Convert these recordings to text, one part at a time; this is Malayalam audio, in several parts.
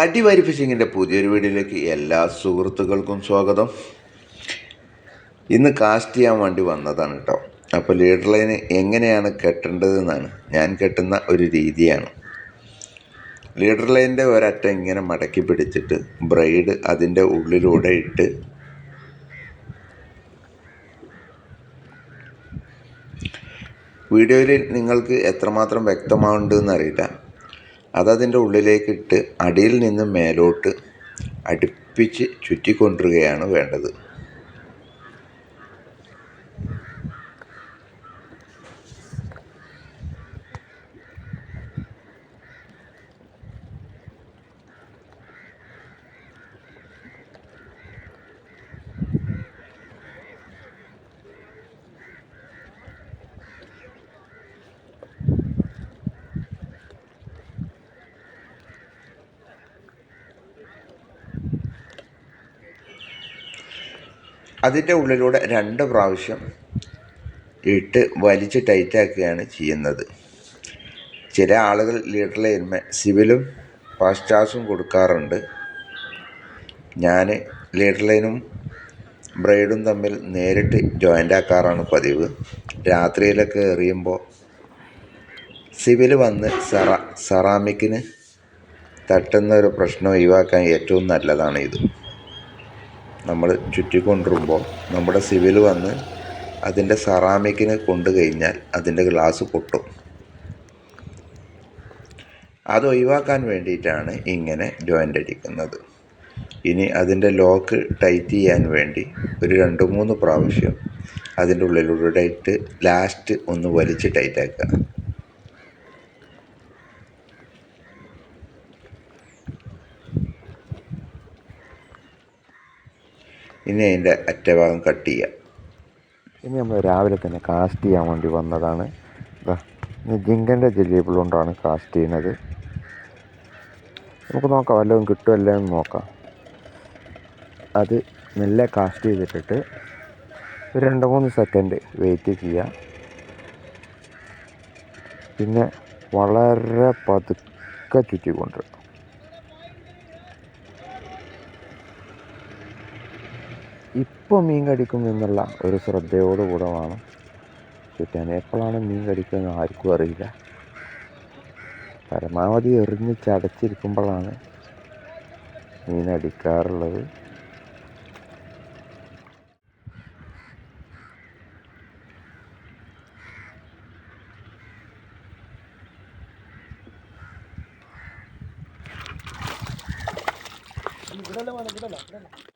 അടിവാരി ഫിഷിങ്ങിന്റെ പുതിയൊരു വീഡിയോയിലേക്ക് എല്ലാ സുഹൃത്തുക്കൾക്കും സ്വാഗതം. ഇന്ന് കാസ്റ്റ് ചെയ്യാൻ വേണ്ടി വന്നതാണ് കേട്ടോ അപ്പോൾ ലീഡർ ലൈന് എങ്ങനെയാണ് കെട്ടേണ്ടതെന്നാണ്. ഞാൻ കെട്ടുന്ന ഒരു രീതിയാണ്. ലീഡർ ലൈനിന്റെ ഒരറ്റം ഇങ്ങനെ മടക്കി പിടിച്ചിട്ട് ബ്രൈഡ് അതിന്റെ ഉള്ളിലൂടെ ഇട്ട് വീഡിയോയിൽ നിങ്ങൾക്ക് എത്രമാത്രം വ്യക്തമാവുന്നുണ്ടെന്ന് അറിയില്ല. അതതിന്റെ ഉള്ളിലേക്കിട്ട് അടിയിൽ നിന്നും മേലോട്ട് അടുപ്പിച്ച് ചുറ്റിക്കൊണ്ടിരുകയാണ് വേണ്ടത്. അതിന്റെ ഉള്ളിലൂടെ രണ്ട് പ്രാവശ്യം ഇട്ട് വലിച്ച് ടൈറ്റാക്കുകയാണ് ചെയ്യുന്നത്. ചില ആളുകൾ ലീഡർ ലൈൻമേ സിവിലും ഫാസ്റ്റാസും കൊടുക്കാറുണ്ട്. ഞാൻ ലീഡർ ലൈനും ബ്രൈഡും തമ്മിൽ നേരിട്ട് ജോയിന്റ് ആക്കാറാണ് പതിവ്. രാത്രിയിലൊക്കെ എറിയുമ്പോൾ സിവിൽ വന്ന് സെറ സെറാമിക്കിന് തട്ടുന്ന ഒരു പ്രശ്നം ഒഴിവാക്കാൻ ഏറ്റവും നല്ലതാണ് ഇത്. നമ്മൾ ചുറ്റിക്കൊണ്ടിരുമ്പോൾ നമ്മുടെ സിവിൽ വന്ന് അതിന്റെ സെറാമിക്കിനെ കൊണ്ടു കഴിഞ്ഞാൽ അതിന്റെ ഗ്ലാസ് പൊട്ടും. അത് ഒഴിവാക്കാൻ വേണ്ടിയിട്ടാണ് ഇങ്ങനെ ജോയിന്റ് അടിക്കുന്നത്. ഇനി അതിന്റെ ലോക്ക് ടൈറ്റ് ചെയ്യാൻ വേണ്ടി ഒരു രണ്ട് മൂന്ന് പ്രാവശ്യം അതിന്റെ ഉള്ളിലൂടെ ഇട്ട് ലാസ്റ്റ് ഒന്ന് വലിച്ച് ടൈറ്റാക്കുക ഇനി അതിന്റെ അറ്റഭാഗം കട്ട് ചെയ്യുക ഇനി നമ്മൾ രാവിലെ തന്നെ കാസ്റ്റ് ചെയ്യാൻ വേണ്ടി വന്നതാണ്. ജിങ്കന്റെ ജിലേബിൾ കൊണ്ടാണ് കാസ്റ്റ് ചെയ്യുന്നത്. നമുക്ക് നോക്കാം വല്ലതും കിട്ടുമല്ലോ എന്ന് നോക്കാം. അത് മെല്ലെ കാസ്റ്റ് ചെയ്തിട്ടിട്ട് ഒരു രണ്ട് മൂന്ന് സെക്കൻഡ് വെയിറ്റ് ചെയ്യുക പിന്നെ വളരെ പതുക്കെ ചുറ്റിക്കൊണ്ട് ഇപ്പോൾ മീൻ കടിക്കും എന്നുള്ള ഒരു ശ്രദ്ധയോടുകൂടെ വേണം ചുറ്റാൻ. എപ്പോഴാണ് മീൻ കടിക്കുന്നത് ആർക്കും അറിയില്ല. പരമാവധി എറിഞ്ഞ് ചടച്ചിരിക്കുമ്പോഴാണ് മീൻ അടിക്കാറുള്ളത്. ഇവിടെ ചൂടെത്തി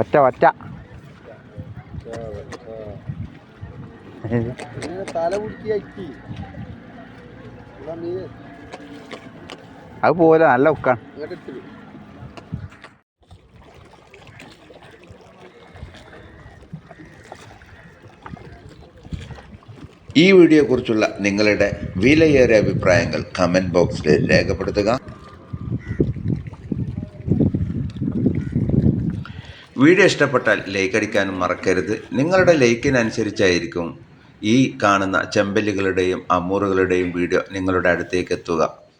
ഒറ്റ ഒറ്റ. തല കുടിക്കി അത് പോലെ നല്ല ഉക്കാണ്. ഈ വീഡിയോയെക്കുറിച്ചുള്ള നിങ്ങളുടെ വിലയേറിയ അഭിപ്രായങ്ങൾ കമന്റ് ബോക്സിൽ രേഖപ്പെടുത്തുക. വീഡിയോ ഇഷ്ടപ്പെട്ടാൽ ലൈക്ക് അടിക്കാനും മറക്കരുത്. നിങ്ങളുടെ ലൈക്കിനനുസരിച്ചായിരിക്കും ഈ കാണുന്ന ചെമ്പല്ലുകളുടെയും അമൂറുകളുടെയും വീഡിയോ നിങ്ങളുടെ അടുത്തേക്ക് എത്തുക.